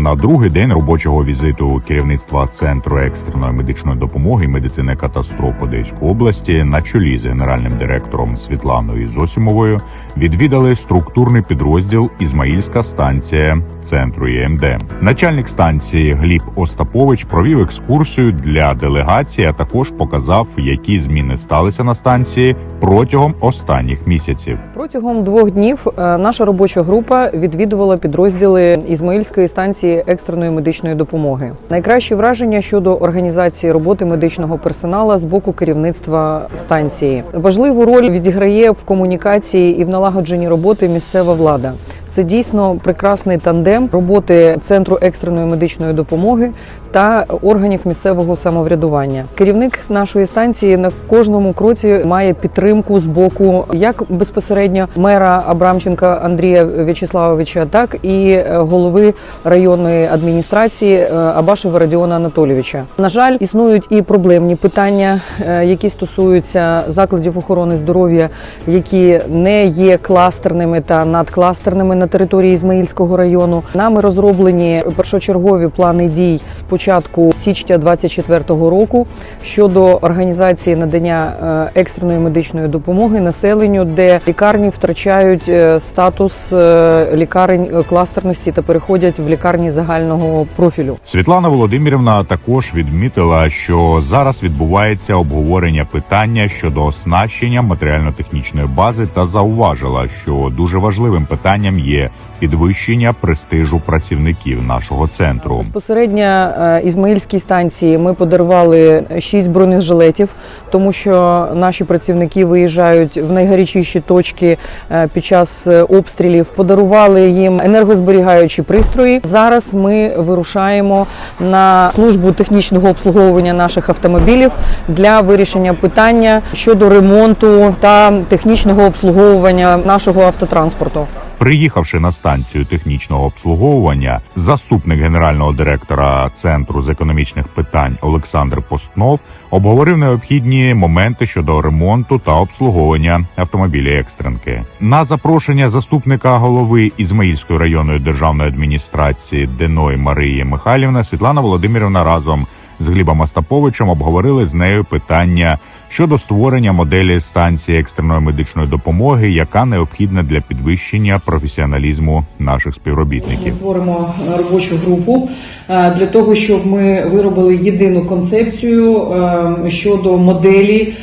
На другий день робочого візиту керівництва центру екстреної медичної допомоги і медицини катастроф Одеської області на чолі з генеральним директором Світланою Зосімовою відвідали структурний підрозділ Ізмаїльська станція центру ЄМД. Начальник станції Гліб Остапович провів екскурсію для делегації, а також показав, які зміни сталися на станції протягом останніх місяців. Протягом двох днів е, наша робоча група відвідувала підрозділи Ізмаїльської станції екстреної медичної допомоги. Найкращі враження щодо організації роботи медичного персонала з боку керівництва станції. Важливу роль відіграє в комунікації і в налагодженні роботи місцева влада. Це дійсно прекрасний тандем роботи центру екстреної медичної допомоги та органів місцевого самоврядування. Керівник нашої станції на кожному кроці має підтримку з боку як безпосередньо мера Абрамченка Андрія В'ячеславовича, так і е, голови районної адміністрації е, Абашева Радіона Анатолійовича. На жаль, існують і проблемні питання, е, які стосуються закладів охорони здоров'я, які не є кластерними та надкластерними на території Ізмаїльського району. Нами розроблені першочергові плани дій з початку січня 2024 року щодо організації надання е, екстреної медичної допомоги населенню, де лікарні втрачають е, статус е, лікарень кластерності та переходять в лікарні загального профілю. Світлана Володимирівна також відмітила, що зараз відбувається обговорення питання щодо оснащення матеріально-технічної бази та зауважила, що дуже важливим питанням є підвищення престижу працівників нашого центру. Безпосередньо е, Ізмаїльській станції ми подарували шість бронежилетів, тому що наші працівники виїжджають в найгарячіші точки е, під час е, обстрілів. Подарували їм енергозберігаючі пристрої. Зараз ми вирушаємо на службу технічного обслуговування наших автомобілів для вирішення питання щодо ремонту та технічного обслуговування нашого автотранспорту. Приїхавши на станцію технічного обслуговування, заступник генерального директора центру з економічних питань Олександр Постнов обговорив необхідні моменти щодо ремонту та обслуговування автомобілів екстренки. На запрошення заступника голови Ізмаїльської районної державної адміністрації Деної Марії Михайлівна Світлана Володимирівна разом з Глібом Остаповичем обговорили з нею питання щодо створення моделі станції екстреної медичної допомоги, яка необхідна для підвищення професіоналізму наших Ми співробітників. створимо е, робочу групу е, для того, щоб ми виробили єдину концепцію е, щодо моделі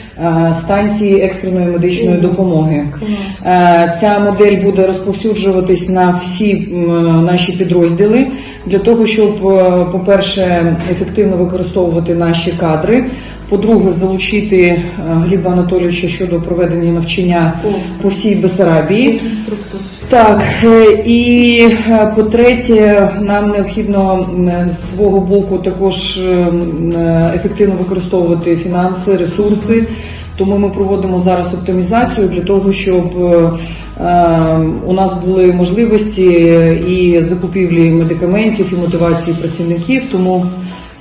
станції екстреної медичної допомоги. Ця модель буде розповсюджуватись на всі наші підрозділи для того, щоб, е, по-перше, ефективно використовувати наші кадри. По-друге, залучити е, Гліба Анатолійовича щодо проведення навчання по всій Бесарабії. інструктор. Так, е, і е, по-третє, нам необхідно з свого боку також е, м, е, ефективно використовувати фінанси, ресурси. Тому ми проводимо зараз оптимізацію для того, щоб е, е, у нас були можливості і закупівлі медикаментів, і мотивації працівників. Тому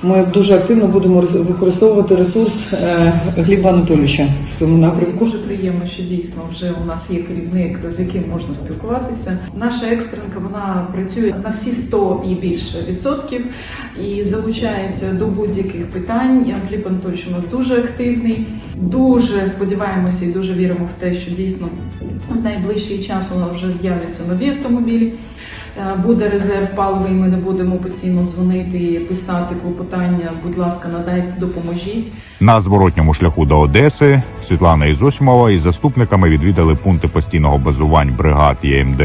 ми дуже активно будемо використовувати ресурс е, Гліба Анатолійовича в цьому напрямку. Дуже приємно, що дійсно вже у нас є керівник, з яким можна спілкуватися. Наша екстренка вона працює на всі 100 і більше відсотків і залучається до будь-яких питань. Гліб Анатольович у нас дуже активний. Дуже сподіваємося і дуже віримо в те, що дійсно в найближчий час у нас вже з'являться нові автомобілі. Е, Буде резерв паливий, ми не будемо постійно дзвонити і писати клопотання. Будь ласка, надайте, допоможіть. На зворотньому шляху до Одеси Світлана Ізосімова із заступниками відвідали пункти постійного базувань бригад ЄМД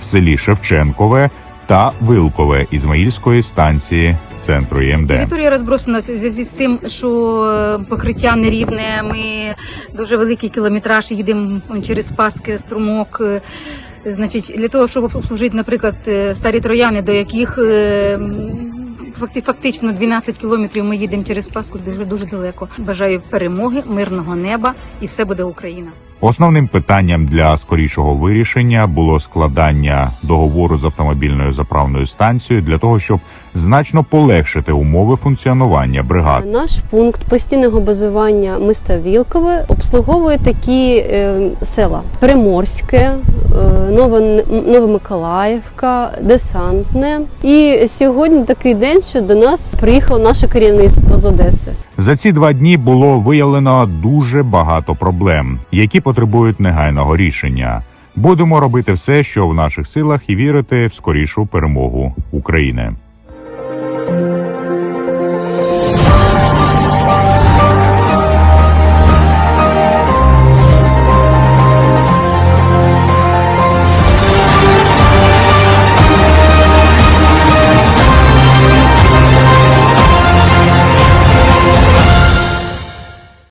в селі Шевченкове та Вилкове Ізмаїльської станції центру ЄМД. Територія розбросана в з тим, що е, покриття нерівне. Ми дуже великий кілометраж їдемо через Спаски, струмок. е, Значить, для того, щоб обслужити, наприклад, е, старі трояни, до яких факти- фактично 12 кілометрів ми їдемо через Паску дуже дуже далеко. Бажаю перемоги, мирного неба і все буде Україна. Основним питанням для скорішого вирішення було складання договору з автомобільною заправною станцією для того, щоб значно полегшити умови функціонування бригад. Наш пункт постійного базування міста Вілкове обслуговує такі е, села: Приморське, Новомиколаївка, Десантне. І сьогодні такий день, що до нас приїхало наше керівництво з Одеси. За ці два дні було виявлено дуже багато проблем, які потребують негайного рішення. Будемо робити все, що в наших силах, і вірити в скорішу перемогу України.